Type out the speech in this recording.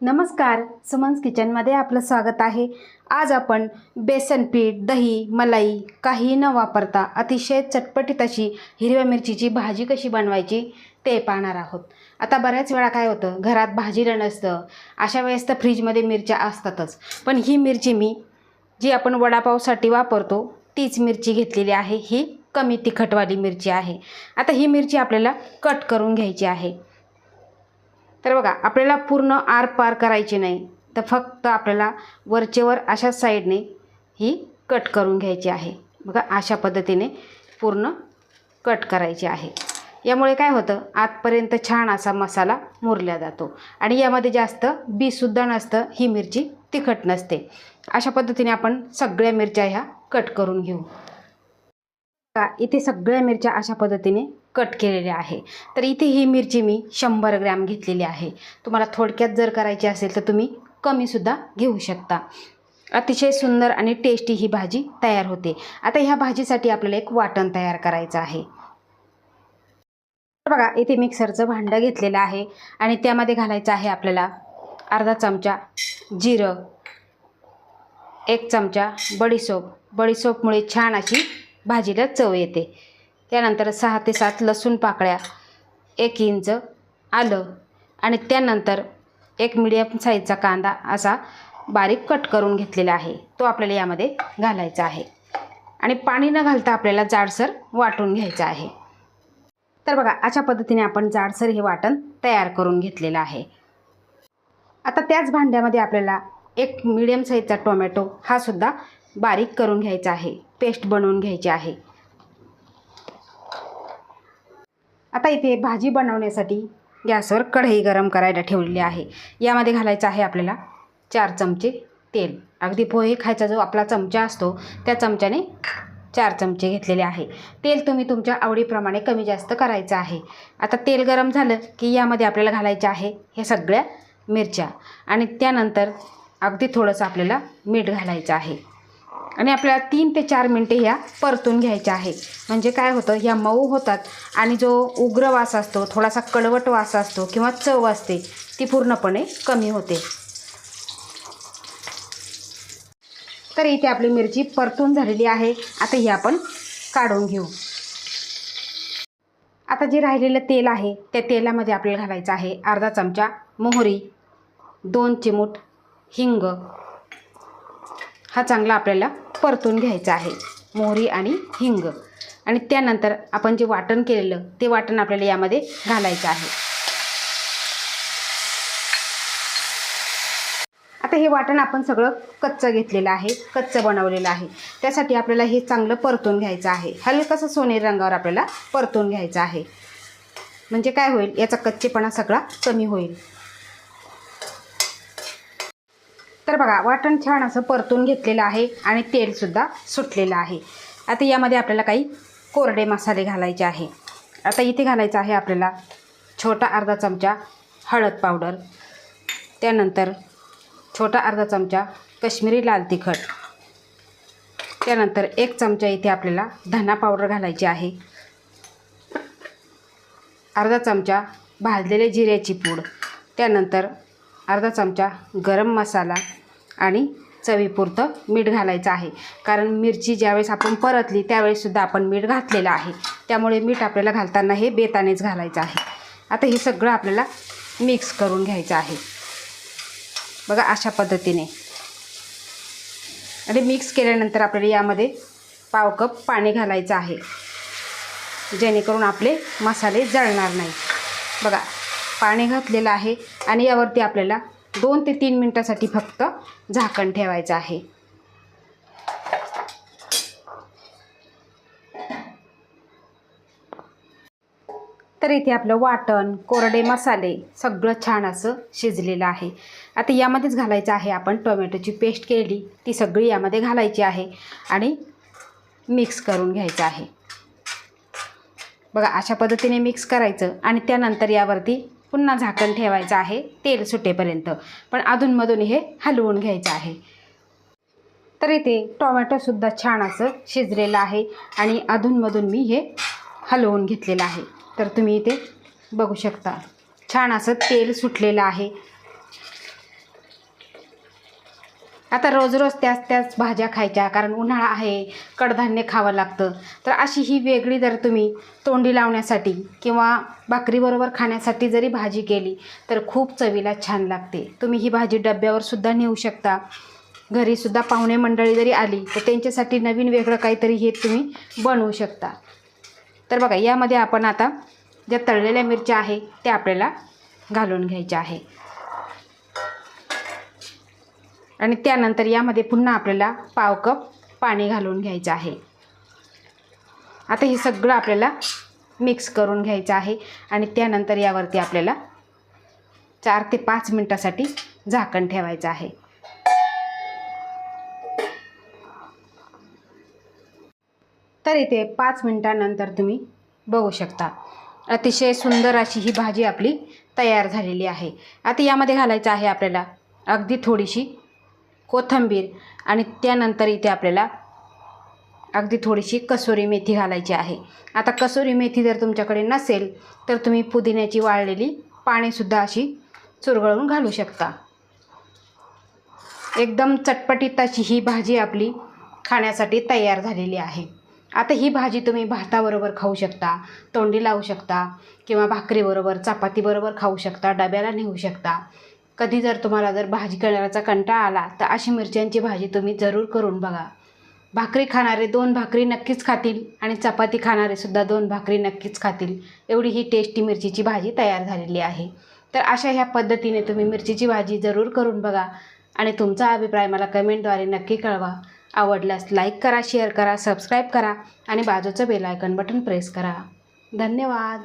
नमस्कार सुमन्स किचनमध्ये आपलं स्वागत आहे. आज आपण बेसन पीठ दही मलाई काही न वापरता अतिशय चटपटीत अशी हिरव्या मिरचीची भाजी कशी बनवायची ते पाहणार आहोत. आता बऱ्याच वेळा काय होतं घरात भाजीला नसतं अशा वेळेस तर फ्रीजमध्ये मिरच्या असतातच. पण ही मिरची मी जी आपण वडापावसाठी वापरतो तीच मिरची घेतलेली आहे. ही कमी तिखटवाली मिरची आहे. आता ही मिरची आपल्याला कट करून घ्यायची आहे. तर बघा आपल्याला पूर्ण आर पार करायची नाही. तर फक्त आपल्याला वरचेवर अशा साईडने ही कट करून घ्यायची आहे. बघा अशा पद्धतीने पूर्ण कट करायची आहे. यामुळे काय होतं आतपर्यंत छान असा मसाला मुरला जातो. आणि यामध्ये जास्त बीसुद्धा नसतं ही मिरची तिखट नसते. अशा पद्धतीने आपण सगळ्या मिरच्या ह्या कट करून घेऊ. का इथे सगळ्या मिरच्या अशा पद्धतीने कट केलेले आहे. तर इथे ही मिरची मी शंभर ग्रॅम घेतलेली आहे. तुम्हाला थोडक्यात जर करायची असेल तर तुम्ही कमीसुद्धा घेऊ शकता. अतिशय सुंदर आणि टेस्टी ही भाजी तयार होते. आता ह्या भाजीसाठी आपल्याला एक वाटण तयार करायचं आहे. तर बघा इथे मिक्सरचं भांडं घेतलेलं आहे आणि त्यामध्ये घालायचं आहे आपल्याला अर्धा चमचा जिरं एक चमचा बडीसोप. बडीसोपमुळे छान अशी भाजीला चव येते. त्यानंतर सहा ते सात लसूण पाकळ्या एक इंच आलं. आणि त्यानंतर एक मिडियम साईजचा कांदा असा बारीक कट करून घेतलेला आहे. तो आपल्याला यामध्ये घालायचा आहे. आणि पाणी न घालता आपल्याला जाडसर वाटून घ्यायचं आहे. तर बघा अशा पद्धतीने आपण जाडसर हे वाटण तयार करून घेतलेलं आहे. आता त्याच भांड्यामध्ये आपल्याला एक मिडियम साईजचा टोमॅटो हा सुद्धा बारीक करून घ्यायचा आहे. पेस्ट बनवून घ्यायची आहे. आता इथे भाजी बनवण्यासाठी गॅसवर कढई गरम करायला ठेवलेली आहे. यामध्ये घालायचं आहे आपल्याला चार चमचे तेल. अगदी पोहे खायचा जो आपला चमचा असतो त्या चमच्याने चार चमचे घेतलेले आहे. तेल तुम्ही तुमच्या आवडीप्रमाणे कमी जास्त करायचं आहे. आता तेल गरम झालं की यामध्ये आपल्याला घालायचे आहे हे सगळ्या मिरच्या. आणि त्यानंतर अगदी थोडंसं आपल्याला मीठ घालायचं आहे. आणि आपल्याला तीन ते चार मिनटे ह्या परतून घ्यायच्या आहे. म्हणजे काय होतं ह्या मऊ होतात आणि जो उग्र वास असतो थोडासा कडवट वास असतो किंवा चव असते ती पूर्णपणे कमी होते. तर इथे आपली मिरची परतून झालेली आहे. आता ही आपण काढून घेऊ. आता जे राहिलेलं तेल आहे त्या तेलामध्ये आपल्याला घालायचं आहे अर्धा चमचा मोहरी दोन चिमूट हिंग. हा चांगला आपल्याला परतून घ्यायचं आहे. मोहरी आणि हिंग. आणि त्यानंतर आपण जे वाटण केलेलं ते वाटण आपल्याला यामध्ये घालायचं आहे. आता हे वाटण आपण सगळं कच्चं घेतलेलं आहे कच्चं बनवलेलं आहे. त्यासाठी आपल्याला हे चांगलं परतून घ्यायचं आहे. हलकंसं सोनेरी रंगावर आपल्याला परतून घ्यायचं आहे. म्हणजे काय होईल? याचा कच्चेपणा सगळा कमी होईल. तर बघा वाटण छान असं परतून घेतलेलं आहे आणि तेलसुद्धा सुटलेलं आहे. आता यामध्ये आपल्याला काही कोरडे मसाले घालायचे आहे. आता इथे घालायचं आहे आपल्याला छोटा अर्धा चमचा हळद पावडर त्यानंतर छोटा अर्धा चमचा कश्मीरी लाल तिखट त्यानंतर एक चमचा इथे आपल्याला धना पावडर घालायची आहे. अर्धा चमचा भाजलेले जिऱ्याची पूड त्यानंतर अर्धा चमचा गरम मसाला आणि चवीपुरतं मीठ घालायचं आहे. कारण मिरची ज्यावेळेस आपण परतली त्यावेळेससुद्धा आपण मीठ घातलेलं आहे. त्यामुळे मीठ आपल्याला घालताना हे बेतानेच घालायचं आहे. आता हे सगळं आपल्याला मिक्स करून घ्यायचं आहे. बघा अशा पद्धतीने. आणि मिक्स केल्यानंतर आपल्याला यामध्ये पाव कप पाणी घालायचं आहे. जेणेकरून आपले मसाले जळणार नाही बघा पाणी घातलेलं आहे आणि यावरती आपल्याला दोन ते तीन मिनटासाठी फक्त झाकण ठेवायचं आहे. तर इथे आपलं वाटण कोरडे मसाले सगळं छान असं शिजलेलं आहे. आता यामध्येच घालायचं आहे आपण टोमॅटोची पेस्ट केली ती सगळी यामध्ये घालायची आहे आणि मिक्स करून घ्यायचं आहे. बघा अशा पद्धतीने मिक्स करायचं आणि त्यानंतर यावरती पुन्हा झाकण ठेवायचं आहे तेल सुटेपर्यंत. पण अधूनमधून हे हलवून घ्यायचं आहे. तर इथे टोमॅटोसुद्धा छान असं शिजलेलं आहे आणि अधूनमधून मी हे हलवून घेतलेलं आहे. तर तुम्ही इथे बघू शकता छान असं तेल सुटलेलं आहे. आता रोज रोज त्याच त्याच भाज्या खायच्या कारण उन्हाळा आहे कडधान्य खावं लागतं. तर अशी ही वेगळी जर तुम्ही तोंडी लावण्यासाठी किंवा भाकरीबरोबर खाण्यासाठी जरी भाजी केली तर खूप चवीला छान लागते. तुम्ही ही भाजी डब्यावरसुद्धा नेऊ शकता. घरीसुद्धा पाहुणे मंडळी जरी आली तर त्यांच्यासाठी नवीन वेगळं काहीतरी हे तुम्ही बनवू शकता. तर बघा यामध्ये आपण आता ज्या तळलेल्या मिरच्या आहे त्या आपल्याला घालून घ्यायच्या आहे. आणि त्यानंतर यामध्ये पुन्हा आपल्याला पाव कप पाणी घालून घ्यायचं आहे. आता हे सगळं आपल्याला मिक्स करून घ्यायचं आहे आणि त्यानंतर यावरती आपल्याला चार ते पाच मिनटासाठी झाकण ठेवायचं आहे. तर इथे पाच मिनटानंतर तुम्ही बघू शकता. अतिशय सुंदर अशी ही भाजी आपली तयार झालेली आहे. आता यामध्ये घालायचं आहे आपल्याला अगदी थोडीशी कोथिंबीर आणि त्यानंतर इथे आपल्याला अगदी थोडीशी कसुरी मेथी घालायची आहे. आता कसुरी मेथी जर तुमच्याकडे नसेल तर तुम्ही पुदिन्याची वाळलेली पाणीसुद्धा अशी चुरगळून घालू शकता. एकदम चटपटीत अशी ही भाजी आपली खाण्यासाठी तयार झालेली आहे. आता ही भाजी तुम्ही भाताबरोबर खाऊ शकता तोंडी लावू शकता किंवा भाकरीबरोबर चपातीबरोबर खाऊ शकता डब्याला नेऊ शकता. कधी जर तुम्हाला जर भाजी करण्याचा कंटाळा आला तर अशी मिरच्यांची भाजी तुम्ही जरूर करून बघा. भाकरी खाणारे दोन भाकरी नक्कीच खातील आणि चपाती खाणारेसुद्धा दोन भाकरी नक्कीच खातील. एवढी ही टेस्टी मिरचीची भाजी तयार झालेली आहे. तर अशा ह्या पद्धतीने तुम्ही मिरचीची भाजी जरूर करून बघा आणि तुमचा अभिप्राय मला कमेंटद्वारे नक्की कळवा. आवडल्यास लाईक करा शेअर करा सबस्क्राईब करा आणि बाजूचं बेल आयकन बटन प्रेस करा. धन्यवाद!